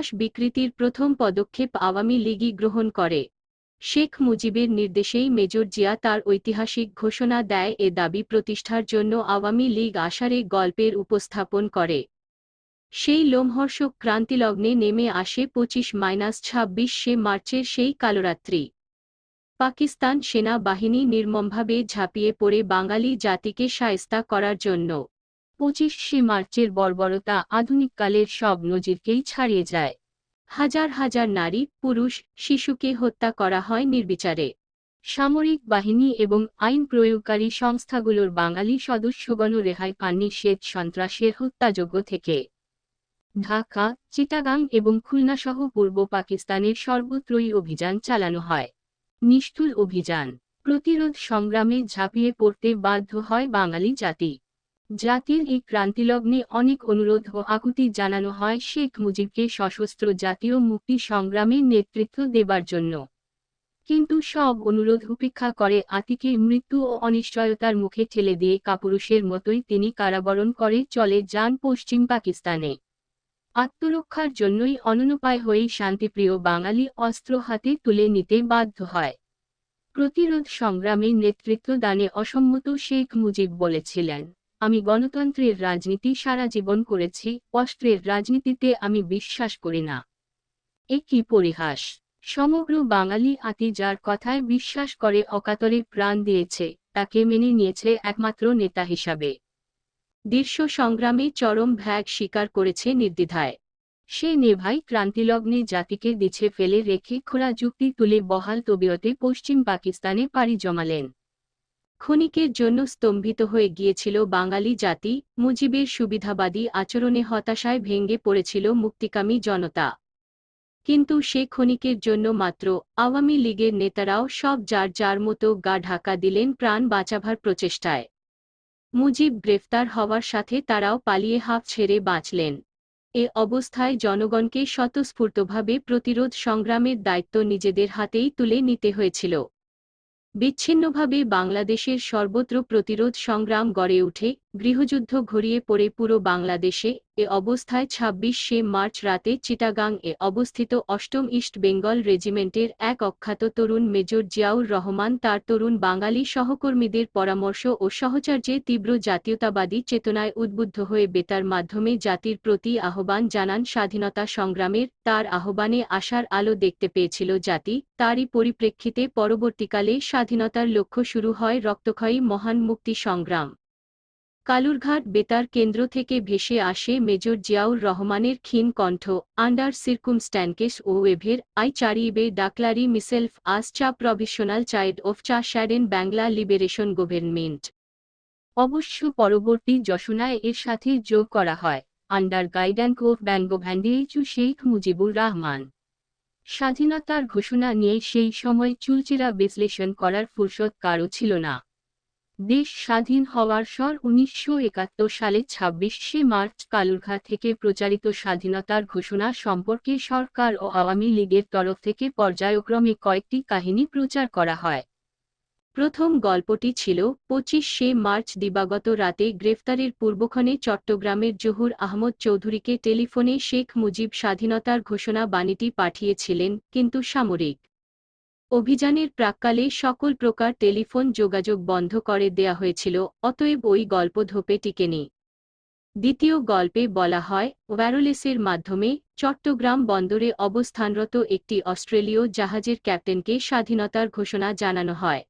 ইতিহাস বিকৃতির প্রথম পদক্ষেপ আওয়ামী লীগই গ্রহণ করে। শেখ মুজিবের নির্দেশেই মেজর জিয়া তার ঐতিহাসিক ঘোষণা দেয় এ দাবি প্রতিষ্ঠার জন্য আওয়ামী লীগ আষাঢ়ে গল্পের উপস্থাপন করে। সেই লোমহর্ষক ক্রান্তিলগ্নে নেমে আসে পঁচিশ মাইনাস ছাব্বিশ মার্চের সেই কালরাত্রি। পাকিস্তান সেনা বাহিনী নির্মমভাবে ঝাঁপিয়ে পড়ে বাঙালি জাতিকে সায়স্তা করার জন্য। পঁচিশে মার্চের বর্বরতা আধুনিককালের সব নজিরকেই ছাড়িয়ে যায়। হাজার হাজার নারী, পুরুষ, শিশুকে হত্যা করা হয় নির্বিচারে। সামরিক বাহিনী এবং আইন প্রয়োগকারী সংস্থাগুলোর বাঙালি সদস্যগণ রেহাই পাননি শ্বেত সন্ত্রাসের হত্যাযোগ্য থেকে। ঢাকা, চিটাগাং এবং খুলনাসহ পূর্ব পাকিস্তানের সর্বত্রই অভিযান চালানো হয়। নিষ্ঠুর অভিযান। প্রতিরোধ সংগ্রামে ঝাঁপিয়ে পড়তে বাধ্য হয় বাঙালি জাতি। জাতির এই ক্রান্তিলগ্নে অনেক অনুরোধ ও আকুতি জানানো হয় শেখ মুজিবকে সশস্ত্র জাতীয় মুক্তি সংগ্রামে নেতৃত্ব দেবার জন্য। কিন্তু সব অনুরোধ উপেক্ষা করে আতিকে মৃত্যু ও অনিশ্চয়তার মুখে ঠেলে দিয়ে কাপুরুষের মতোই তিনি কারাবরণ করে চলে যান পশ্চিম পাকিস্তানে। আত্মরক্ষার জন্যই অননুপায় হয়েই শান্তিপ্রিয় বাঙালি অস্ত্র হাতে তুলে নিতে বাধ্য হয়। প্রতিরোধ সংগ্রামে নেতৃত্ব দানে অসম্মত শেখ মুজিব বলেছিলেন। আমি গণতন্ত্রের রাজনীতি সারা জীবন করেছি, অস্ত্রের রাজনীতিতে আমি বিশ্বাস করি না। এ কি পরিহাস, সমগ্র বাঙালি আতি যার কথায় বিশ্বাস করে অকাতরে প্রাণ দিয়েছে, তাকে মেনে নিয়েছে একমাত্র নেতা হিসাবে। দৃশ্য সংগ্রামে চরম ভ্যাগ স্বীকার করেছে নির্দ্বিধায়। সে নেভাই ক্রান্তিলগ্নে জাতিকে দিছে ফেলে রেখে খোলা যুক্তি তুলে বহাল তবিয়তে পশ্চিম পাকিস্তানে পাড়ি জমালেন। ক্ষণিকের জন্য স্তম্ভিত হয়ে গিয়েছিল বাঙালি জাতি, মুজিবের সুবিধাবাদী আচরণে হতাশায় ভেঙ্গে পড়েছিল মুক্তিকামী জনতা। কিন্তু সে ক্ষণিকের জন্য মাত্র আওয়ামী লীগের নেতারাও সব যার যার মতো গা ঢাকা দিলেন প্রাণ বাঁচাবার প্রচেষ্টায়। মুজিব গ্রেফতার হওয়ার সাথে তারাও পালিয়ে হাফ ছেড়ে বাঁচলেন। এ অবস্থায় জনগণকে স্বতঃস্ফূর্তভাবে প্রতিরোধ সংগ্রামের দায়িত্ব নিজেদের হাতেই তুলে নিতে হয়েছিল। বিচ্ছিন্নভাবে বাংলাদেশের সর্বত্র প্রতিরোধ সংগ্রাম গড়ে উঠে গৃহযুদ্ধ ঘড়িয়ে পড়ে পুরো বাংলাদেশে, এ অবস্থায় ছাব্বিশে মার্চ রাতে চিটাগাং এ অবস্থিত অষ্টম ইস্ট বেঙ্গল রেজিমেন্টের এক অখ্যাত তরুণ মেজর জিয়াউর রহমান তার তরুণ বাঙালি সহকর্মীদের পরামর্শ ও সহচর্যে তীব্র জাতীয়তাবাদী চেতনায় উদ্বুদ্ধ হয়ে বেতার মাধ্যমে জাতির প্রতি আহ্বান জানান স্বাধীনতা সংগ্রামের, তার আহ্বানে আশার আলো দেখতে পেয়েছিল জাতি, তারই পরিপ্রেক্ষিতে পরবর্তীকালে স্বাধীনতার লক্ষ্য শুরু হয় রক্তক্ষয়ী মহান মুক্তি সংগ্রাম। কালুরঘাট বেতার কেন্দ্র থেকে ভেসে আসে মেজর জিয়াউর রহমানের ক্ষীণ কণ্ঠ, আন্ডার সিরকুমস্ট্যান্কেস ও ওয়েভের আই চারিবে ডাকলারি মিসেলফ আস চা প্রভিশনাল চাইল্ড অফ চা শ্যাডেন বাংলা লিবারেশন গভর্নমেন্ট। অবশ্য পরবর্তী যশোনায় এর সাথে যোগ করা হয়, under guidance of Bangabandhu Sheikh Mujibur Rahman. স্বাধীনতার ঘোষণা নিয়ে সেই সময় চুলচেরা বিশ্লেষণ করার ফুরসত কারও ছিল না। দেশ স্বাধীন হওয়ার স্বর উনিশশো সালে ছাব্বিশে মার্চ কালুরঘাট থেকে প্রচারিত স্বাধীনতার ঘোষণা সম্পর্কে সরকার ও আওয়ামী লীগের তরফ থেকে পর্যায়ক্রমে কয়েকটি কাহিনী প্রচার করা হয়। প্রথম গল্পটি ছিল, পঁচিশে মার্চ দিবাগত রাতে গ্রেফতারের পূর্বক্ষণে চট্টগ্রামের জহুর আহমদ চৌধুরীকে টেলিফোনে শেখ মুজিব স্বাধীনতার ঘোষণা বাণীটি পাঠিয়েছিলেন, কিন্তু সামরিক অভিযানের প্রাক্কালে সকল প্রকার টেলিফোন যোগাযোগ বন্ধ করে দেয়া হয়েছিল, অতএব ওই গল্প ধোপে টিকেনি। দ্বিতীয় গল্পে বলা হয়, ওয়্যারোলেসের মাধ্যমে চট্টগ্রাম বন্দরে অবস্থানরত একটি অস্ট্রেলীয় জাহাজের ক্যাপ্টেনকে স্বাধীনতার ঘোষণা জানানো হয়।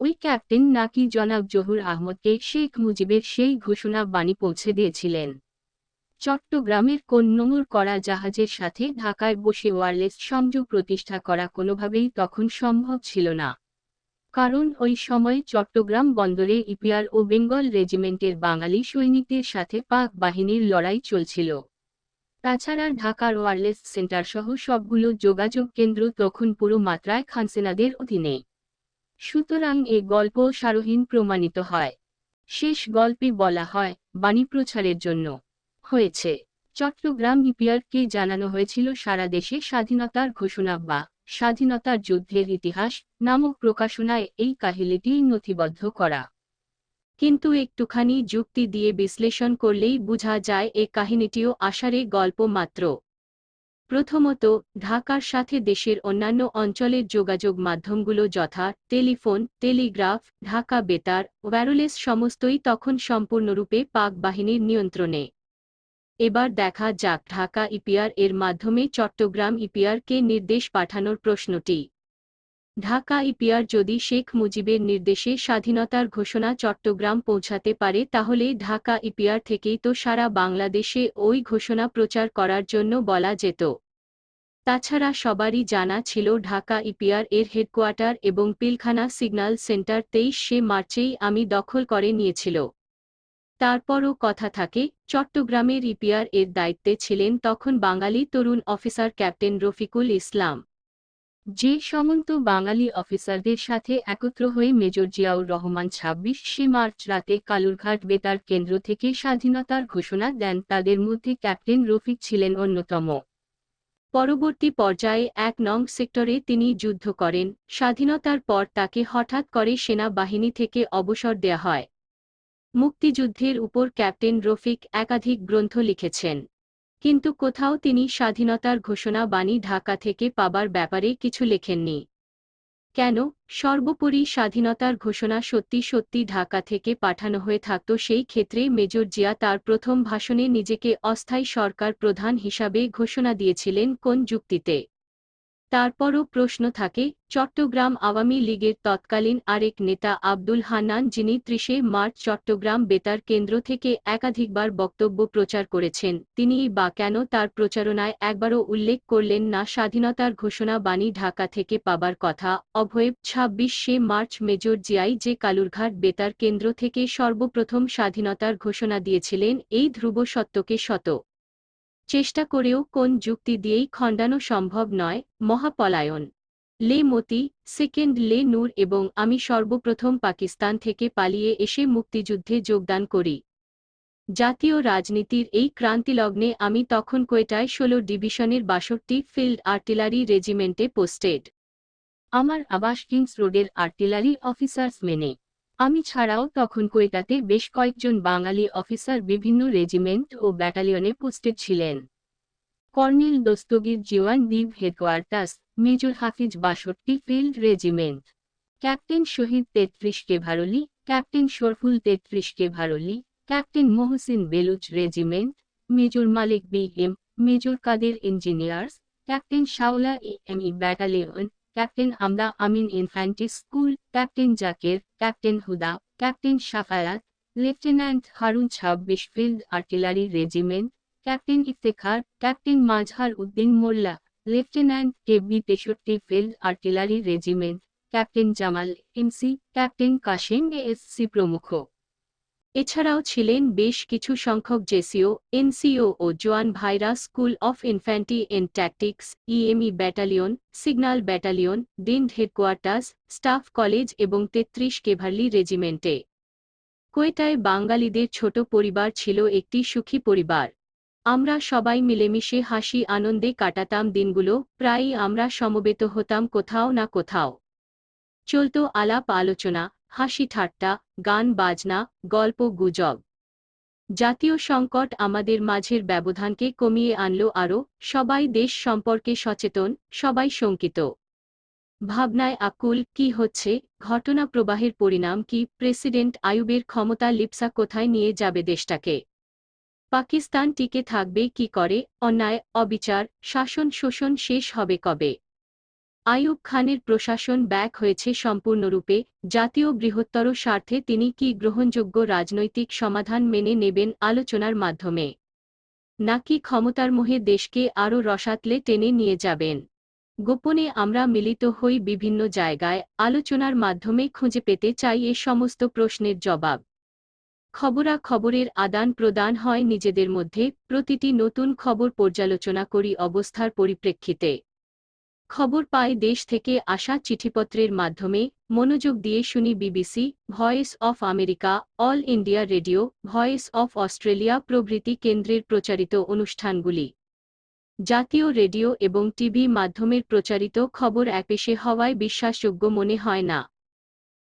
ওই ক্যাপ্টেন নাকি জনাব জহুর আহমদকে শেখ মুজিবের সেই ঘোষণা বাণী পৌঁছে দিয়েছিলেন। চট্টগ্রামের কোন করা জাহাজের সাথে ঢাকায় বসে ওয়ারলেস সংযোগ প্রতিষ্ঠা করা কোনোভাবেই তখন সম্ভব ছিল না। কারণ ওই সময় চট্টগ্রাম বন্দরে ইপিআর ও বেঙ্গল রেজিমেন্টের বাঙালি সৈনিকদের সাথে পাক বাহিনীর লড়াই চলছিল। তাছাড়া ঢাকার ওয়ারলেস সেন্টার সহ সবগুলো যোগাযোগ কেন্দ্র তখন পুরো মাত্রায় খানসেনাদের অধীনে। সুতরাং এ গল্প সারহীন প্রমাণিত হয়। শেষ গল্পে বলা হয়, বাণী প্রচারের জন্য। হয়েছে। চট্টগ্রাম ইপিআরকে জানানো হয়েছিল, সারা দেশে স্বাধীনতার ঘোষণা বা স্বাধীনতার যুদ্ধের ইতিহাস নামক প্রকাশনায় এই কাহিনীটি নথিবদ্ধ করা। কিন্তু একটুখানি যুক্তি দিয়ে বিশ্লেষণ করলেই বোঝা যায়, এ কাহিনীটিও আষাঢ়ে গল্প মাত্র। প্রথমত, ঢাকার সাথে দেশের অন্যান্য অঞ্চলের যোগাযোগ মাধ্যমগুলো যথা টেলিফোন, টেলিগ্রাফ, ঢাকা বেতার, ওয়্যারলেস সমস্তই তখন সম্পূর্ণরূপে পাক বাহিনীর নিয়ন্ত্রণে। এবার দেখা যাক ঢাকা ইপিআর এর মাধ্যমে চট্টগ্রাম ইপিআরকে নির্দেশ পাঠানোর প্রশ্নটি। ঢাকা ইপিআর যদি শেখ মুজিবের নির্দেশে স্বাধীনতার ঘোষণা চট্টগ্রাম পৌঁছাতে পারে, তাহলে ঢাকা ইপিআর থেকেই তো সারা বাংলাদেশে ওই ঘোষণা প্রচার করার জন্য বলা যেত। তাছাড়া সবারই জানা ছিল ঢাকা ইপিআর এর হেডকোয়ার্টার এবং পিলখানা সিগন্যাল সেন্টার তেইশে মার্চেই আমি দখল করে নিয়েছিল। তারপরও কথা থাকে চট্টগ্রামের ইপিআর এর দায়িত্বে ছিলেন তখন বাঙালি তরুণ অফিসার ক্যাপ্টেন রফিকুল ইসলাম। যে সমন্ত বাঙালি অফিসারদের সাথে একত্র হয়ে মেজর জিয়াউর রহমান ছাব্বিশে মার্চ রাতে কালুরঘাট বেতার কেন্দ্র থেকে স্বাধীনতার ঘোষণা দেন, তাদের মধ্যে ক্যাপ্টেন রফিক ছিলেন অন্যতম। পরবর্তী পর্যায়ে এক নং সেক্টরে তিনি যুদ্ধ করেন, স্বাধীনতার পর তাকে হঠাৎ করে সেনাবাহিনী থেকে অবসর দেয়া হয়। মুক্তিযুদ্ধের উপর ক্যাপ্টেন রফিক একাধিক গ্রন্থ লিখেছেন। কিন্তু কোথাও তিনি স্বাধীনতার ঘোষণা বাণী ঢাকা থেকে পাবার ব্যাপারে কিছু লেখেননি। কেন? সর্বোপরি স্বাধীনতার ঘোষণা সত্যি সত্যি ঢাকা থেকে পাঠানো হয়ে থাকত সেই ক্ষেত্রে মেজর জিয়া তার প্রথম ভাষণে নিজেকে অস্থায়ী সরকার প্রধান হিসাবে ঘোষণা দিয়েছিলেন কোন যুক্তিতে। তারপরও প্রশ্ন থাকে, চট্টগ্রাম আওয়ামী লীগের তৎকালীন আরেক নেতা আব্দুল হান্নান যিনি ত্রিশে মার্চ চট্টগ্রাম বেতার কেন্দ্র থেকে একাধিকবার বক্তব্য প্রচার করেছেন তিনিই বা কেন তার প্রচারণায় একবারও উল্লেখ করলেন না, স্বাধীনতার ঘোষণা বাণী ঢাকা থেকে পাবার কথা, অভয়েব ছাব্বিশে মার্চ মেজর জিয়াই যে কালুরঘাট বেতার কেন্দ্র থেকে সর্বপ্রথম স্বাধীনতার ঘোষণা দিয়েছিলেন, এই ধ্রুব সত্যকে শত চেষ্টা করেও কোন যুক্তি দিয়েই খণ্ডানো সম্ভব নয়, মহাপলায়ন। লে মতি, সেকেন্ড লে নূর এবং আমি সর্বপ্রথম পাকিস্তান থেকে পালিয়ে এসে মুক্তিযুদ্ধে যোগদান করি। জাতীয় রাজনীতির এই ক্রান্তিলগ্নে আমি তখন কোয়েটায় ষোলো ডিভিশনের বাষট্টি ফিল্ড আর্টিলারি রেজিমেন্টে পোস্টেড। আমার আবাস কিংস রোডের আর্টিলারি অফিসার্স মেনে। আমি ছাড়াও তখন কোয়েটাতে বেশ কয়েকজন বাঙালি অফিসার বিভিন্ন রেজিমেন্ট ও ব্যাটালিয়নে পোস্টেড ছিলেন। কর্নেল দস্তগীর জিওয়ান দ্বীপ হেডকোয়ার্টার্স, মেজর হাফিজ বাষট্টি ফিল্ড রেজিমেন্ট, ক্যাপ্টেন শহীদ তেত্রিশ কে ভারলি, ক্যাপ্টেন শরফুল তেত্রিশ cavalry, captain Mohsin Baluch regiment, major Malik B M, major Kader engineers, captain Shaola M E battalion captain Amda Amin infantry school, captain Zaker, captain Huda, captain Safayat lieutenant Harun ছাব্বিশ field artillery regiment, captain Iftekhar, captain Mazhar Uddin Molla, lieutenant K B তেষট্টি field artillery regiment, captain Jamal MC, captain Kashem ASC প্রমুখ। এছাড়াও ছিলেন বেশ কিছু সংখ্যক JCO, NCO ও জোয়ান ভাইরা school of infantry and tactics, EME battalion signal battalion, ডিন্ড headquarters, staff college এবং তেত্রিশ কেভারলি রেজিমেন্টে। কোয়েটায় বাঙালিদের ছোট পরিবার ছিল একটি সুখী পরিবার। আমরা সবাই মিলেমিশে হাসি আনন্দে কাটাতাম দিনগুলো, প্রায়ই আমরা সমবেত হতাম কোথাও না কোথাও। চলত আলাপ আলোচনা হাসি ঠাট্টা, গান, বাজনা, গল্প, গুজব। জাতীয় সংকট আমাদের মাঝের ব্যবধানকে কমিয়ে আনলো আরও, সবাই দেশ সম্পর্কে সচেতন, সবাই শঙ্কিত। ভাবনায় আকুল, কি হচ্ছে, ঘটনা প্রবাহের পরিণাম কি, প্রেসিডেন্ট আয়ুবের ক্ষমতা লিপসা কোথায় নিয়ে যাবে দেশটাকে? পাকিস্তান টিকে থাকবে, কি করে, অন্যায়, অবিচার শাসন শোষণ শেষ হবে কবে? আইয়ুব খানের প্রশাসন ব্যাক হয়েছে সম্পূর্ণরূপে, জাতীয় বৃহত্তর স্বার্থে তিনি কি গ্রহণযোগ্য রাজনৈতিক সমাধান মেনে নেবেন আলোচনার মাধ্যমে? নাকি ক্ষমতার মোহে দেশকে আরও রসাতলে টেনে নিয়ে যাবেন? গোপনে আমরা মিলিত হই বিভিন্ন জায়গায়, আলোচনার মাধ্যমে খুঁজে পেতে চাই এ সমস্ত প্রশ্নের জবাব। খবরা খবরের আদান প্রদান হয় নিজেদের মধ্যে, প্রতিটি নতুন খবর পর্যালোচনা করি অবস্থার পরিপ্রেক্ষিতে। খবর পায় দেশ থেকে আসা চিঠিপত্রের মাধ্যমে মনোযোগ দিয়ে শুনি BBC, voice of America, all India radio, voice of Australia প্রভৃতি কেন্দ্রের প্রচারিত অনুষ্ঠানগুলি। জাতীয় রেডিও এবং টিভি মাধ্যমের প্রচারিত খবর একপেশে হওয়ায় বিশ্বাসযোগ্য মনে হয় না।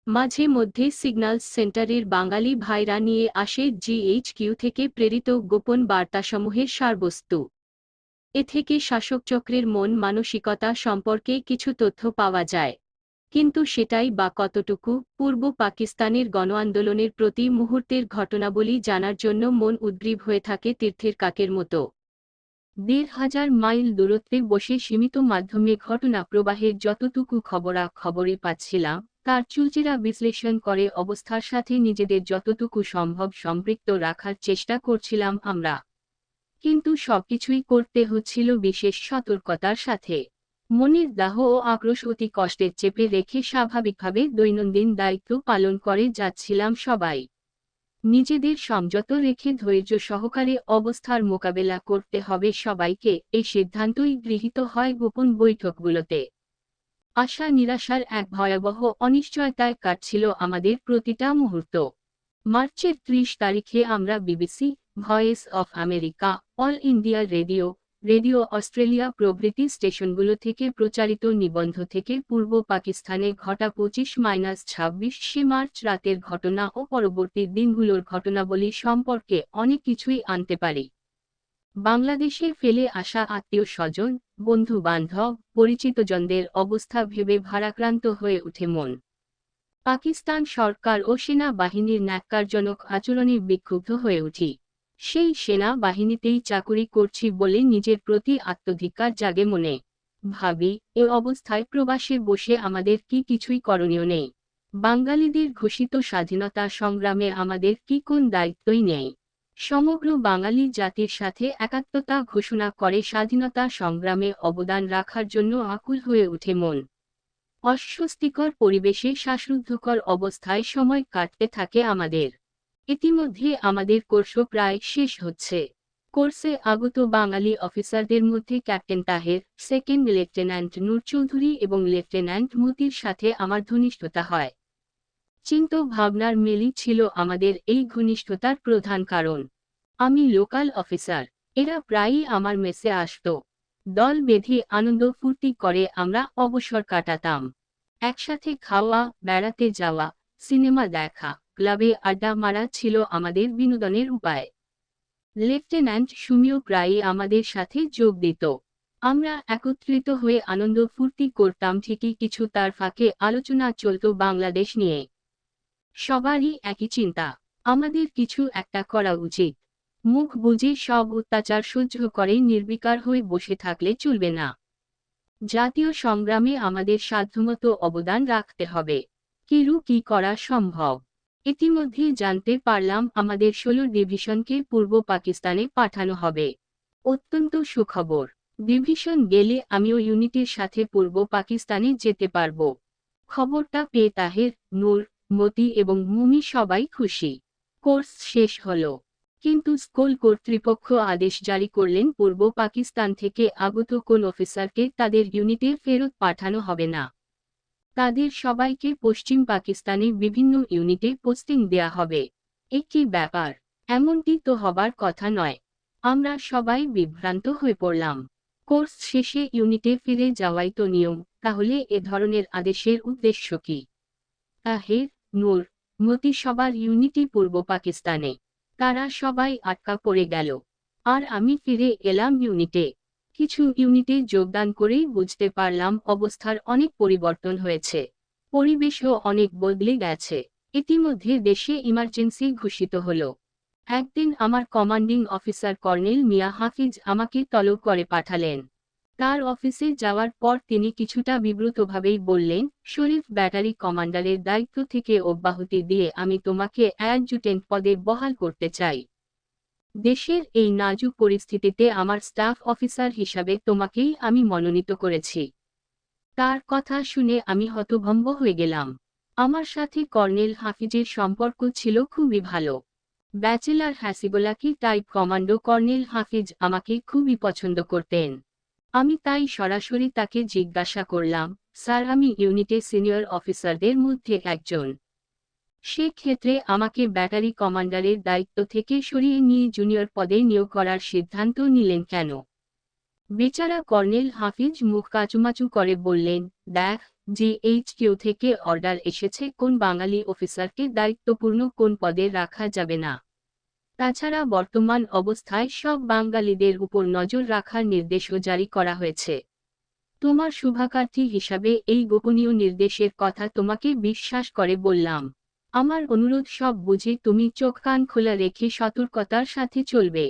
মাঝে মধ্যে সিগন্যালস সেন্টারের বাঙালি ভাইরা নিয়ে আসে জিএইচকিউ থেকে প্রেরিত গোপন বার্তাসমূহের সারবস্তু। এ থেকে শাসকচক্রের মন মানসিকতা সম্পর্কে কিছু তথ্য পাওয়া যায়। কিন্তু সেটাই বা কতটুকু পূর্ব পাকিস্তানের গণ আন্দোলনের প্রতি মুহূর্তের ঘটনাবলী জানার জন্য মন উদ্গ্রীব হয়ে থাকে তীর্থের কাকের মতো। দেড় হাজার মাইল দূরত্বে বসে সীমিত মাধ্যমে ঘটনা প্রবাহের যতটুকু খবরা খবরে পাচ্ছিলাম, তার চুলচেরা বিশ্লেষণ করে অবস্থার সাথে নিজেদের যতটুকু সম্ভব সম্পৃক্ত রাখার চেষ্টা করছিলাম আমরা। কিন্তু সবকিছুই করতে হচ্ছিল বিশেষ সতর্কতার সাথে। মনের দাহ ও আক্রোশ অতি কষ্টের চেপে রেখে স্বাভাবিকভাবে দৈনন্দিন দায়িত্ব পালন করে যাচ্ছিলাম সবাই। নিজেদের সংযত রেখে ধৈর্য সহকারে অবস্থার মোকাবেলা করতে হবে সবাইকে এই সিদ্ধান্তই গৃহীত হয় গোপন বৈঠকগুলোতে। আশা নিরাশার এক ভয়াবহ অনিশ্চয়তায় কাটছিল আমাদের প্রতিটা মুহূর্ত। মার্চের ত্রিশ তারিখে আমরা BBC, voice of America all India radio radio Australia প্রভৃতি স্টেশনগুলো থেকে প্রচারিত নিবন্ধ থেকে পূর্ব পাকিস্তানে ঘটা পঁচিশ মাইনাস ছাব্বিশ মার্চ রাতের ঘটনা ও পরবর্তী দিনগুলোর ঘটনাবলী সম্পর্কে অনেক কিছুই আনতে পারি। বাংলাদেশে ফেলে আসা আত্মীয় স্বজন বন্ধু বান্ধব পরিচিতজনদের অবস্থা ভেবে ভারাক্রান্ত হয়ে উঠে মন। পাকিস্তান সরকার ও সেনা বাহিনীর ন্যাক্কারজনক আচরণে বিক্ষুব্ধ হয়ে উঠি। সেই সেনা বাহিনীতেই চাকুরি করছি বলে নিজের প্রতি আত্মধিকার জাগে মনে। ভাবি, এ অবস্থায় প্রবাসে বসে আমাদের কি কিছুই করণীয় নেই। বাঙালিদের ঘোষিত স্বাধীনতা সংগ্রামে আমাদের কি কোন দায়িত্বই নেই। সমগ্র বাঙালি জাতির সাথে একাত্মতা ঘোষণা করে স্বাধীনতা সংগ্রামে অবদান রাখার জন্য আকুল হয়ে ওঠে মন। অস্বস্তিকর পরিবেশে শ্বাসরুদ্ধকর অবস্থায় সময় কাটতে থাকে আমাদের। ইতিমধ্যে আমাদের কোর্স প্রায় শেষ হচ্ছে। কোর্সে আগত বাঙালি অফিসারদের মধ্যে captain Taher, second lieutenant Noor Chowdhury এবং লেফটেন্যান্ট মতির সাথে আমার ঘনিষ্ঠতা হয়। চিন্ত ভাবনার মেলি ছিল আমাদের এই ঘনিষ্ঠতার প্রধান কারণ। আমি লোকাল অফিসার, এরা প্রায়ই আমার মেসে আসত। দল বেঁধে আনন্দ ফুর্তি করে আমরা অবসর কাটাতাম। একসাথে খাওয়া, বেড়াতে যাওয়া, সিনেমা দেখা ক্লাবে আড্ডা মারা ছিল আমাদের বিনোদনের উপায়। লেফটেন্যান্ট সুমিও প্রায়ই আমাদের সাথে যোগ দিত। আমরা একত্রিত হয়ে আনন্দ ফুর্তি করতাম ঠিকই কিছু তার ফাঁকে আলোচনা চলত বাংলাদেশ নিয়ে। সবারই একই চিন্তা, আমাদের কিছু একটা করা উচিত। মুখ বুঝে সব অত্যাচার সহ্য করে নির্বিকার হয়ে বসে থাকলে চলবে না। জাতীয় সংগ্রামে আমাদের সাধ্যমতো অবদান রাখতে হবে। কিরু কি করা সম্ভব? ইতিমধ্যে জানতে পারলাম আমাদের ষোলো ডিভিশনকে পূর্ব পাকিস্তানে পাঠানো হবে। অত্যন্ত সুখবর। ডিভিশন গেলে আমিও ইউনিটের সাথে পূর্ব পাকিস্তানে যেতে পারব। খবরটা পেয়ে তাহের, নূর, মতি এবং মুমি সবাই খুশি। কোর্স শেষ হলো। কিন্তু স্কুল কর্তৃপক্ষ আদেশ জারি করলেন পূর্ব পাকিস্তান থেকে আগত কোন অফিসারকে তাদের ইউনিটে ফেরত পাঠানো হবে না। তাদের সবাইকে পশ্চিম পাকিস্তানে বিভিন্ন ইউনিটে পোস্টিং দেয়া হবে। এ কি ব্যাপার, এমনটি তো হবার কথা নয়। আমরা সবাই বিভ্রান্ত হয়ে পড়লাম। কোর্স শেষে ইউনিটে ফিরে যাওয়াই তো নিয়ম, তাহলে এ ধরনের আদেশের উদ্দেশ্য কি? তাহের, নূর মতি সবার ইউনিটি পূর্ব পাকিস্তানে। তারা সবাই আটকা পড়ে গেল। আর আমি ফিরে এলাম ইউনিটে। কিছু ইউনিটে যোগদান করেই বুঝতে পারলাম অবস্থার অনেক পরিবর্তন হয়েছে। পরিবেশও অনেক বদলে গেছে। ইতিমধ্যে দেশে ইমার্জেন্সি ঘোষিত হল। একদিন আমার commanding officer colonel Mia Hafiz আমাকে তলব করে পাঠালেন। তার অফিসে যাওয়ার পর তিনি কিছুটা বিব্রতভাবেই বললেন, শরীফ ব্যাটারি কমান্ডারের দায়িত্ব থেকে অব্যাহতি দিয়ে আমি তোমাকে অ্যাডজুটেন্ট পদে বহাল করতে চাই। দেশের এই নাজুক পরিস্থিতিতে আমার স্টাফ অফিসার হিসাবে তোমাকেই আমি মনোনীত করেছি। তার কথা শুনে আমি হতভম্ব হয়ে গেলাম। আমার সাথে কর্নেল হাফিজের সম্পর্ক ছিল খুবই ভালো। ব্যাচেলার হ্যাসিবোলাকি টাইপ কমান্ডো কর্নেল হাফিজ আমাকে খুবই পছন্দ করতেন। আমি তাই সরাসরি তাকে জিজ্ঞাসা করলাম, স্যার, আমি ইউনিটে সিনিয়র অফিসারদের মধ্যে একজন। সেক্ষেত্রে আমাকে ব্যাটারি কমান্ডারের দায়িত্ব থেকে সরিয়ে নিয়ে জুনিয়র পদে নিয়োগ করার সিদ্ধান্ত নিলেন কেন? বেচারা কর্নেল হাফিজ মুখ কাচুমাচু করে বললেন, দেখ যে এইচ কিউ থেকে অর্ডার এসেছে, কোন বাঙালি অফিসারকে দায়িত্বপূর্ণ কোন পদে রাখা যাবে না? তাছাড়া বর্তমান অবস্থায় সব বাঙালিদের উপর নজর রাখার নির্দেশও জারি করা হয়েছে। তোমার শুভাকাঙ্ক্ষী হিসাবে এই গোপনীয় নির্দেশের কথা তোমাকে বিশ্বাস করে বললাম। আমার অনুরোধ সব বুঝে, তুমি চোখ কান খোলা রেখে সতর্কতার সাথে চলবে।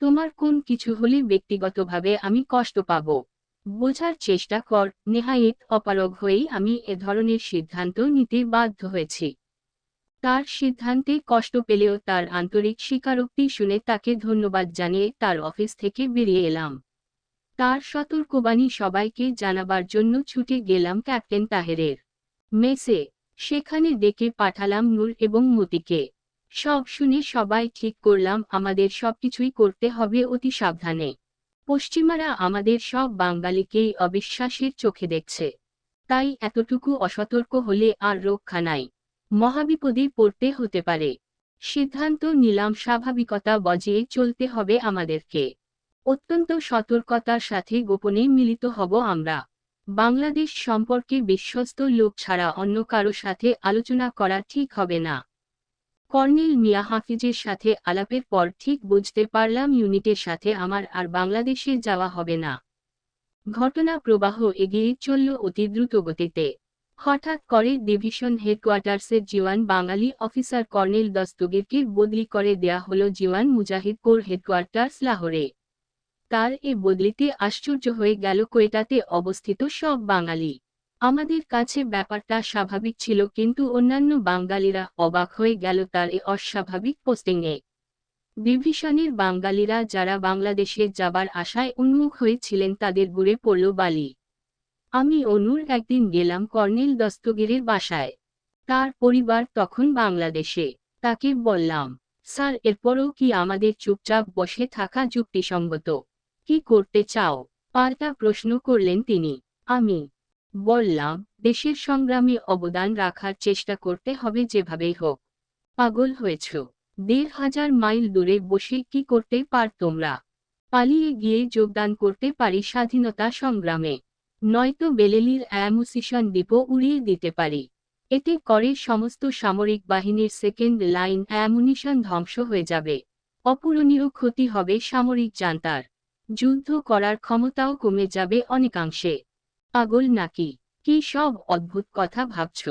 তোমার কোন কিছু হলে ব্যক্তিগতভাবে আমি কষ্ট পাব। বোঝার চেষ্টা কর, নেহায়েত অপারগ হয়েই আমি এ ধরনের সিদ্ধান্ত নিতে বাধ্য হয়েছি। তার সিদ্ধান্তে কষ্ট পেলেও তার আন্তরিক স্বীকারোক্তি শুনে তাকে ধন্যবাদ জানিয়ে তার অফিস থেকে বেরিয়ে এলাম। তার সতর্কবাণী সবাইকে জানাবার জন্য ছুটে গেলাম ক্যাপ্টেন তাহেরের। মেসে সেখানে ডেকে পাঠালাম নূর এবং মতিকে। সব শুনে সবাই ঠিক করলাম, আমাদের সবকিছুই করতে হবে অতি সাবধানে। পশ্চিমারা আমাদের সব বাঙালিকেই অবিশ্বাসের চোখে দেখছে। তাই এতটুকু অসতর্ক হলে আর রক্ষা নাই। মহাবিপদে পড়তে হতে পারে। সিদ্ধান্ত নিলাম, স্বাভাবিকতা বজিয়ে চলতে হবে আমাদেরকে। অত্যন্ত সতর্কতার সাথে গোপনে মিলিত হব আমরা। বাংলাদেশ সম্পর্কে বিশ্বস্ত লোক ছাড়া অন্য কারও সাথে আলোচনা করা ঠিক হবে না। কর্নেল মিয়া হাফিজের সাথে আলাপের পর ঠিক বুঝতে পারলাম ইউনিটের সাথে আমার আর বাংলাদেশে যাওয়া হবে না। ঘটনা প্রবাহ এগিয়ে চলল অতি দ্রুত গতিতে। হঠাৎ করে ডিভিশন হেডকোয়ার্টার্সের জিওয়ান বাঙালি অফিসার কর্নেল দস্তগীরকে বদলি করে দেয়া হল জিওয়ান মুজাহিদ কোর হেডকোয়ার্টার্স লাহোরে। তার এ বদলিতে আশ্চর্য হয়ে গেল কোয়েটাতে অবস্থিত সব বাঙালি। আমাদের কাছে ব্যাপারটা স্বাভাবিক ছিল কিন্তু অন্যান্য বাঙালিরা অবাক হয়ে গেল তার এ অস্বাভাবিক পোস্টিংয়ে। ডিভিশনের বাঙালিরা যারা বাংলাদেশে যাবার আশায় উন্মুখ হয়েছিলেন তাদের ঘুরে পড়ল বালি। আমি অনুর একদিন গেলাম কর্নেল দস্তগিরের বাসায়। তার পরিবার তখন বাংলাদেশে। তাকে বললাম, স্যার, এরপরও কি আমাদের চুপচাপ বসে থাকা যুক্তিসঙ্গত? কি করতে চাও? পাল্টা প্রশ্ন করলেন তিনি। আমি বললাম, দেশের সংগ্রামে অবদান রাখার চেষ্টা করতে হবে যেভাবেই হোক। পাগল হয়েছ। দেড় হাজার মাইল দূরে বসে কি করতে পার তোমরা? পালিয়ে গিয়ে যোগদান করতে পারি স্বাধীনতা সংগ্রামে। নয়তো বেলেলির অ্যামোসিশন ডিপো উড়িয়ে দিতে পারি। এতে করে সমস্ত সামরিক বাহিনীর সেকেন্ড লাইন অ্যামুনিশন ধ্বংস হয়ে যাবে। অপূরণীয় ক্ষতি হবে সামরিক জান্তার। যুদ্ধ করার ক্ষমতাও কমে যাবে অনেকাংশে। পাগল নাকি? কি সব অদ্ভুত কথা ভাবছ?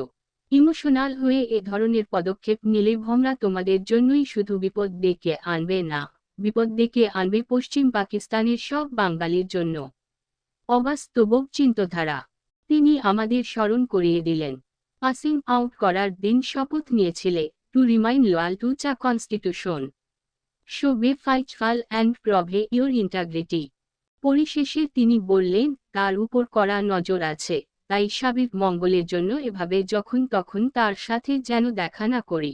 ইমোশনাল হয়ে এ ধরনের পদক্ষেপ নিলে ভমরা তোমাদের জন্যই শুধু বিপদ ডেকে আনবে না, বিপদ ডেকে আনবে পশ্চিম পাকিস্তানের সব বাঙালির জন্য। অবাস্তব চিন্তাধারা। তিনি আমাদের স্মরণ করিয়ে দিলেন। পাসিং আউট করার দিন শপথ নিয়েছিলে to remain loyal to the constitution shall fight full and prove your integrity. পরিশেষে তিনি বললেন, তার উপর করা নজর আছে, তাই সাবিক মঙ্গলের জন্য এভাবে যখন তখন তার সাথে যেন দেখা না করি।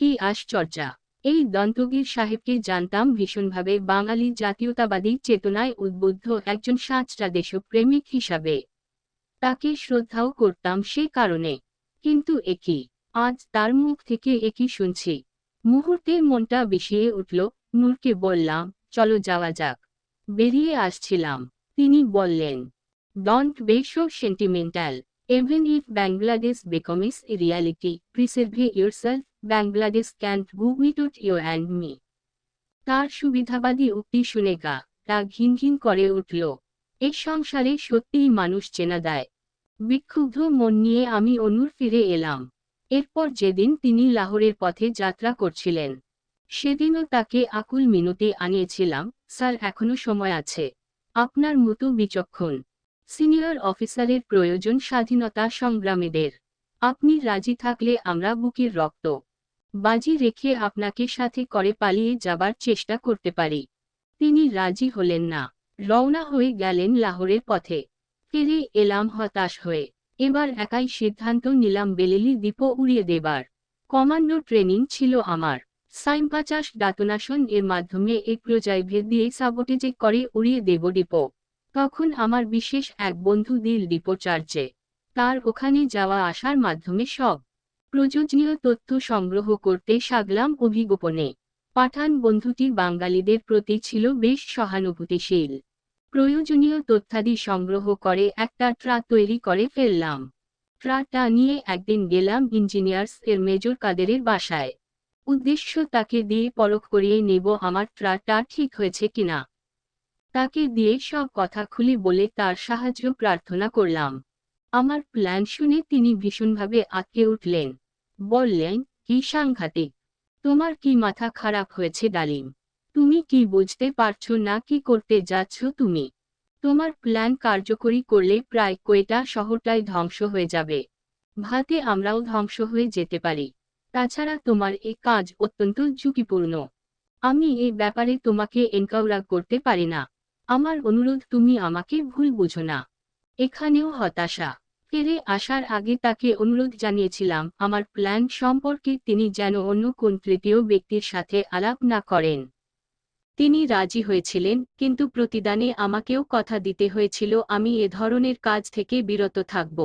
কি আশ্চর্যা! এই দন্তগীর সাহেবকে জানতাম ভীষণভাবে বাঙালি জাতীয়তাবাদী চেতনায় উদ্বুদ্ধ একজন সাঁচটা দেশপ্রেমিক হিসাবে। তাকে শ্রদ্ধাও করতাম সে কারণে। কিন্তু একই আজ তার মুখ থেকে একই শুনছি? মুহূর্তে মনটা বিষিয়ে উঠল। নূরকে বললাম চলো যাওয়া যাক। বেরিয়ে আসছিলাম। তিনি বললেন don't be so sentimental Even if Bangladesh becomes a reality, preserve yourself, Bangladesh can't go without you and me. তার সুবিধাবাদী উক্তি শুনে গা তা ঘিন ঘিন করে উঠল। এই সংসারে সত্যিই মানুষ চেনা দেয়। বিক্ষুব্ধ মন নিয়ে আমি অনুর ফিরে এলাম। এরপর যেদিন তিনি লাহোরের পথে যাত্রা করছিলেন, সেদিনও তাকে আকুল মিনতি আনিয়েছিলাম, স্যার, এখনও সময় আছে। আপনার মতো বিচক্ষণ, সিনিয়র অফিসারের প্রয়োজন স্বাধীনতা সংগ্রামীদের। আপনি রাজি থাকলে আমরা বুকের রক্ত বাজি রেখে আপনাকে সাথে করে পালিয়ে যাবার চেষ্টা করতে পারি। তিনি রাজি হলেন না। রওনা হয়ে গেলেন লাহোরের পথে। ফিরে এলাম হতাশ হয়ে। এবার একাই সিদ্ধান্ত নিলাম বেলেলি দ্বীপ উড়িয়ে দেবার। কমান্ডো ট্রেনিং ছিল আমার। সাইম্পাচাস ডাতনাশন এর মাধ্যমে এক প্রজায় ভেদ দিয়ে সাবোটেজে করে উড়িয়ে দেব ডিপো তখন আমার বিশেষ এক বন্ধু দিল ডিপো চার্চে। তার ওখানে যাওয়া আসার মাধ্যমে সব প্রয়োজনীয় তথ্য সংগ্রহ করতে সাগলাম অভিগোপনে। পাঠান বন্ধুটি বাঙালিদের প্রতি ছিল বেশ সহানুভূতিশীল। প্রয়োজনীয় তথ্যাদি সংগ্রহ করে একটা ট্রা তৈরি করে ফেললাম। ট্রাটা নিয়ে একদিন গেলাম ইঞ্জিনিয়ার্স এর মেজর কাদেরের বাসায়। উদ্দেশ্য তাকে দিয়ে পরখ করিয়ে নেব আমার ট্রাটা ঠিক হয়েছে কিনা। তাকে দিয়ে সব কথা খুলে বলে তার সাহায্য প্রার্থনা করলাম। আমার প্ল্যান শুনে তিনি ভীষণভাবে আটকে উঠলেন। বললেন, কি সাংঘাতিক। তোমার কি মাথা খারাপ হয়েছে ডালিম? তুমি কি বুঝতে পারছ না কি করতে যাচ্ছ তুমি? তোমার প্ল্যান কার্যকরী করলে প্রায় কোয়েটা শহরটাই ধ্বংস হয়ে যাবে। ভাতে আমরাও ধ্বংস হয়ে যেতে পারি। তাছাড়া তোমার এ কাজ অত্যন্ত ঝুঁকিপূর্ণ। আমি এই ব্যাপারে তোমাকে এনকাউরা করতে পারি না। আমার অনুরোধ, তুমি আমাকে ভুল বুঝো না। এখানেও হতাশা। ফিরে আসার আগে তাকে অনুরোধ জানিয়েছিলাম, আমার প্ল্যান সম্পর্কে তিনি যেন অন্য কোন তৃতীয় ব্যক্তির সাথে আলাপ না করেন। তিনি রাজি হয়েছিলেন, কিন্তু প্রতিদানে আমাকেও কথা দিতে হয়েছিল, আমি এ ধরনের কাজ থেকে বিরত থাকব।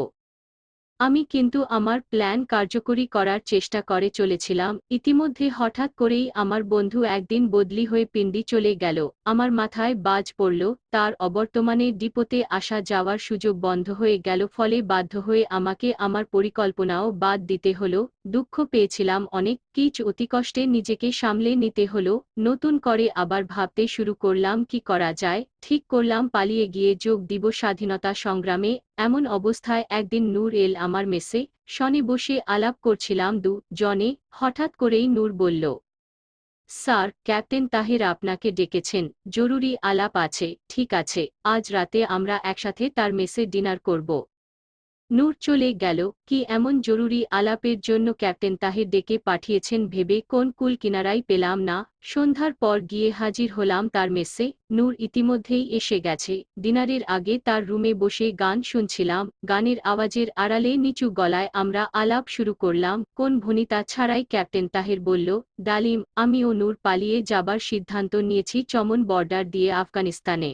আমি কিন্তু আমার প্ল্যান কার্যকরী করার চেষ্টা করে চলেছিলাম, ইতিমধ্যে হঠাৎ করেই আমার বন্ধু একদিন বদলি হয়ে পিন্ডি চলে গেল, আমার মাথায় বাজ পড়ল তার অবর্তমানে ডিপোতে আসা যাওয়ার সুযোগ বন্ধ হয়ে গেল ফলে বাধ্য হয়ে আমাকে আমার পরিকল্পনাও বাদ দিতে হলো, দুঃখ পেয়েছিলাম অনেক, কিচ অতিকষ্টে নিজেকে সামলে নিতে হলো, নতুন করে আবার ভাবতে শুরু করলাম কি করা যায়, ঠিক করলাম পালিয়ে গিয়ে যোগ দিব স্বাধীনতা সংগ্রামে, এমন অবস্থায় একদিন নূর এল আমার মেসে, শনে বসে আলাপ করছিলাম দু জনে, হঠাৎ করেই নূর বলল স্যার, ক্যাপ্টেন তাহের আপনাকে ডেকেছেন। জরুরি আলাপ আছে, ঠিক আছে। আজ রাতে আমরা একসাথে তার মেসে ডিনার করব। নূর চলে গেল, কি এমন জরুরি আলাপের জন্য ক্যাপ্টেন তাহের ডেকে পাঠিয়েছেন ভেবে কোন কুল কিনারাই পেলাম না, সন্ধ্যার পর গিয়ে হাজির হলাম তার মেসে, নূর ইতিমধ্যেই এসে গেছে, ডিনারের আগে তার রুমে বসে গান শুনছিলাম, গানের আওয়াজের আড়ালে নিচু গলায় আমরা আলাপ শুরু করলাম, কোন ভনিতা ছাড়াই ক্যাপ্টেন তাহের বলল, ডালিম আমি ও নূর পালিয়ে যাবার সিদ্ধান্ত নিয়েছি চমন বর্ডার দিয়ে আফগানিস্তানে।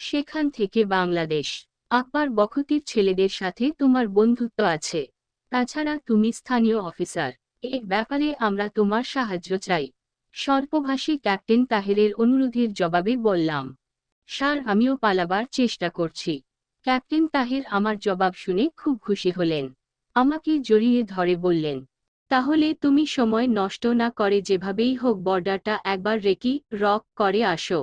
সেখান থেকে বাংলাদেশ। আকবর বখতির ছেলেদের সাথে তোমার বন্ধুত্ব আছে। তাছাড়া তুমি স্থানীয় অফিসার। এ ব্যাপারে আমরা তোমার সাহায্য চাই। স্বল্পভাষী ক্যাপ্টেন তাহেরের অনুরোধের জবাবে বললাম, স্যার, আমিও পালাবার চেষ্টা করছি। ক্যাপ্টেন তাহের আমার জবাব শুনে খুব খুশি হলেন। আমাকে জড়িয়ে ধরে বললেন, তাহলে তুমি সময় নষ্ট না করে যেভাবেই হোক বর্ডারটা একবার রেকি, রক, করে আসো।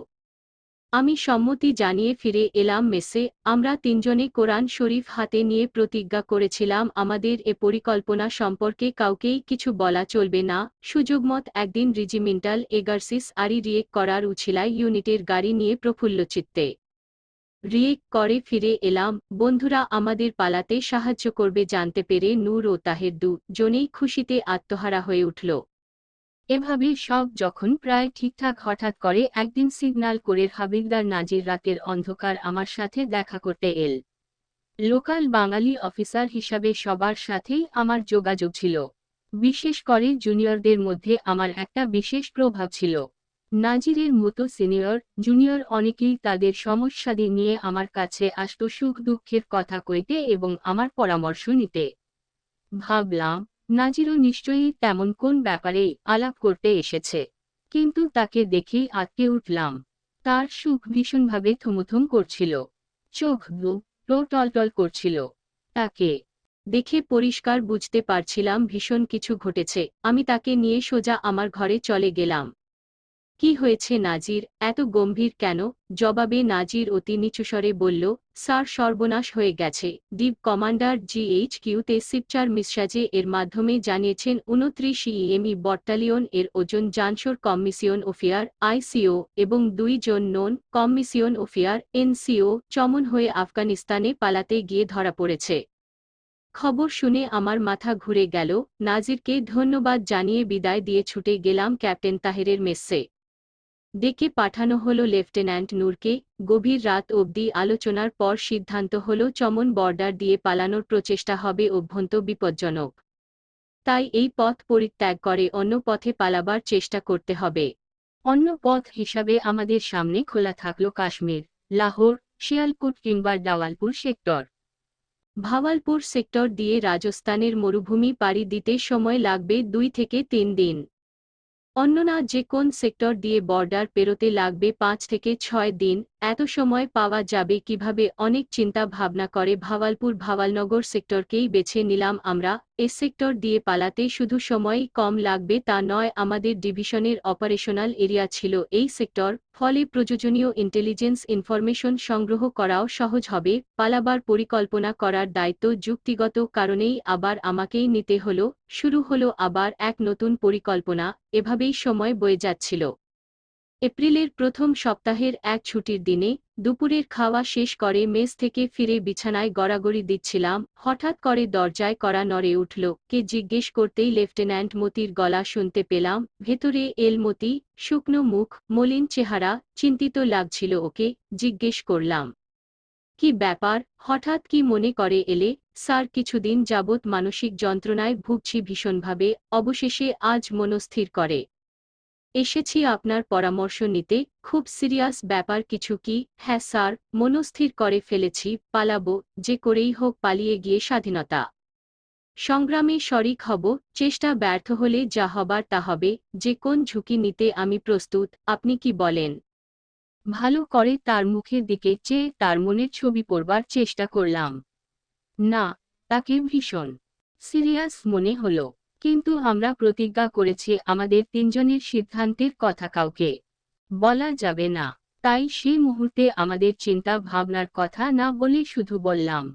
আমি সম্মতি জানিয়ে ফিরে এলাম মেসে, আমরা তিনজনে কোরআন শরীফ হাতে নিয়ে প্রতিজ্ঞা করেছিলাম, আমাদের এ পরিকল্পনা সম্পর্কে কাউকেই কিছু বলা চলবে না সুযোগমত একদিন রিজিমেন্টাল এগারসিস আরি রিয়েক করার উছিলায় ইউনিটের গাড়ি নিয়ে প্রফুল্লচিত্তে। রিয়েক করে ফিরে এলাম, বন্ধুরা আমাদের পালাতে সাহায্য করবে জানতে পেরে নূর ও তাহের দু জনেই খুশিতে আত্মহারা হয়ে উঠল। এভাবে সব যখন প্রায় ঠিকঠাক হঠাৎ করে একদিন সিগন্যাল করে হাবিলদার নাজির রাতের অন্ধকার আমার সাথে দেখা করতে এল। লোকাল বাঙালি অফিসার হিসাবে সবার সাথেই আমার যোগাযোগ ছিল। বিশেষ করে জুনিয়রদের মধ্যে আমার একটা বিশেষ প্রভাব ছিল। নাজিরের মতো সিনিয়র, জুনিয়র অনেকেই তাদের সমস্যাদি নিয়ে আমার কাছে আসত সুখ দুঃখের কথা কইতে এবং আমার পরামর্শ নিতে। ভাবলাম নাজিরও নিশ্চয়ই তেমন কোন ব্যাপারে আলাপ করতে এসেছে। কিন্তু তাকে দেখেই আটকে উঠলাম। তার সুখ ভীষণভাবে থমথম করছিল। চোখ ব্লু টলটল করছিল। তাকে দেখে পরিষ্কার বুঝতে পারছিলাম ভীষণ কিছু ঘটেছে। আমি তাকে নিয়ে সোজা আমার ঘরে চলে গেলাম। কি হয়েছে নাজির? এত গম্ভীর কেন? জবাবে নাজির অতি নিচুস্বরে বলল, স্যার, সর্বনাশ হয়ে গেছে। ডিপ কমান্ডার জিএইচ কিউতে সিপচার মিসসাজে এর মাধ্যমে জানিয়েছেন, উনত্রিশ ইএমই বটালিয়ন এর ওজন জানসোর কমিশন ওফিয়ার আইসিও এবং দুই জন নন কমিশন ওফিয়ার এনসিও চমন হয়ে আফগানিস্তানে পালাতে গিয়ে ধরা পড়েছে। খবর শুনে আমার মাথা ঘুরে গেল। নাজিরকে ধন্যবাদ জানিয়ে বিদায় দিয়ে ছুটে গেলাম ক্যাপ্টেন তাহেরের মেসে। ডেকে পাঠানো হল লেফটেন্যান্ট নূরকে। গভীর রাত অবধি আলোচনার পর সিদ্ধান্ত হল চমন বর্ডার দিয়ে পালানোর প্রচেষ্টা হবে অভ্যন্ত বিপজ্জনক। তাই এই পথ পরিত্যাগ করে অন্য পথে পালাবার চেষ্টা করতে হবে। অন্য পথ হিসাবে আমাদের সামনে খোলা থাকল কাশ্মীর, লাহোর, শিয়ালকুট কিংবা ডাওয়ালপুর সেক্টর। ভাওয়ালপুর সেক্টর দিয়ে রাজস্থানের মরুভূমি পাড়ি দিতে সময় লাগবে দুই থেকে তিন দিন। অন্যনা যে কোন সেক্টর দিয়ে বর্ডার পেরোতে লাগবে পাঁচ থেকে ছয় দিন এত সময় পাওয়া যাবে কীভাবে? অনেক চিন্তা ভাবনা করে ভাওয়ালপুর ভাওয়ালনগর সেক্টরকেই বেছে নিলাম আমরা। এ সেক্টর দিয়ে পালাতে শুধু সময়ই কম লাগবে তা নয়, আমাদের ডিভিশনের অপারেশনাল এরিয়া ছিল এই সেক্টর। ফলে প্রয়োজনীয় ইন্টেলিজেন্স ইনফরমেশন সংগ্রহ করাও সহজ হবে। পালাবার পরিকল্পনা করার দায়িত্ব যুক্তিগত কারণেই আবার আমাকেই নিতে হলো। শুরু হলো আবার এক নতুন পরিকল্পনা। এভাবেই সময় বয়ে যাচ্ছিল। এপ্রিলের প্রথম সপ্তাহের এক ছুটির দিনে দুপুরের খাওয়া শেষ করে মেস থেকে ফিরে বিছানায় গড়াগড়ি দিচ্ছিলাম, হঠাৎ করে দরজায় করা নড়ে উঠল, কে জিজ্ঞেস করতেই লেফটেন্যান্ট মতির গলা শুনতে পেলাম, ভেতরে এল মতি, শুকনো মুখ, মলিন চেহারা, চিন্তিত লাগছিল ওকে, জিজ্ঞেস করলাম। কি ব্যাপার, হঠাৎ কি মনে করে এলে? স্যার কিছুদিন যাবৎ মানসিক যন্ত্রণায় ভুগছি ভীষণভাবে, অবশেষে আজ মনস্থির করে। এসেছি আপনার পরামর্শ নিতে। খুব সিরিয়াস ব্যাপার কিছু কি? হ্যাঁ স্যার, মনস্থির করে ফেলেছি, পালাবো, যে করেই হোক পালিয়ে গিয়ে স্বাধীনতা। সংগ্রামে শরিক হব, চেষ্টা ব্যর্থ হলে যা হবার তা হবে, যে কোন ঝুঁকি নিতে আমি প্রস্তুত, আপনি কি বলেন? ভালো করে তার মুখের দিকে চেয়ে তার মনের ছবি পড়বার চেষ্টা করলাম। না, তাকে ভীষণ সিরিয়াস মনে হলো। কিন্তু আমরা প্রতিজ্ঞা করেছি আমাদের তিনজনের সিদ্ধান্তের কথা কাউকে বলা যাবে না। তাই সেই মুহূর্তে আমাদের চিন্তা ভাবনার কথা না বলে শুধু বললাম,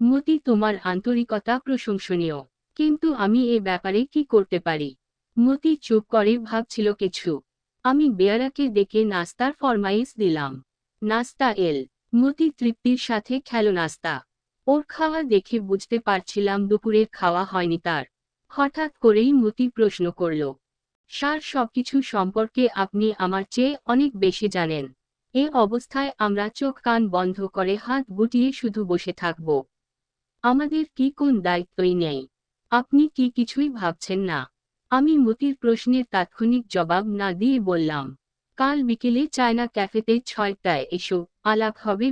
মতি, তোমার আন্তরিকতা প্রশংসনীয়, কিন্তু আমি এ ব্যাপারে কি করতে পারি? মতি চুপ করে ভাবছিল কিছু। আমি বেয়ারাকে ডেকে নাস্তার ফরমাইশ দিলাম। নাস্তা, এল। মতি তৃপ্তির সাথে খেলো নাস্তা। ওর খাওয়া দেখে বুঝতে পারছিলাম দুপুরের খাওয়া হয়নি তার। হঠাৎ করেই মতি প্রশ্ন করল সার সবকিছু সম্পর্কে আপনি আমার চেয়ে অনেক বেশি জানেন। এ অবস্থায় আমরা চোখ কান বন্ধ করে হাত গুটিয়ে শুধু বসে থাকব। আমাদের কি কোন দায়িত্বই নেই। আপনি কি কিছুই ভাবছেন না? আমি মতির প্রশ্নের তাৎক্ষণিক জবাব না দিয়ে বললাম, কাল বিকেলে চায়না ক্যাফেতে ছয়টায় এসো, আলাপ হবে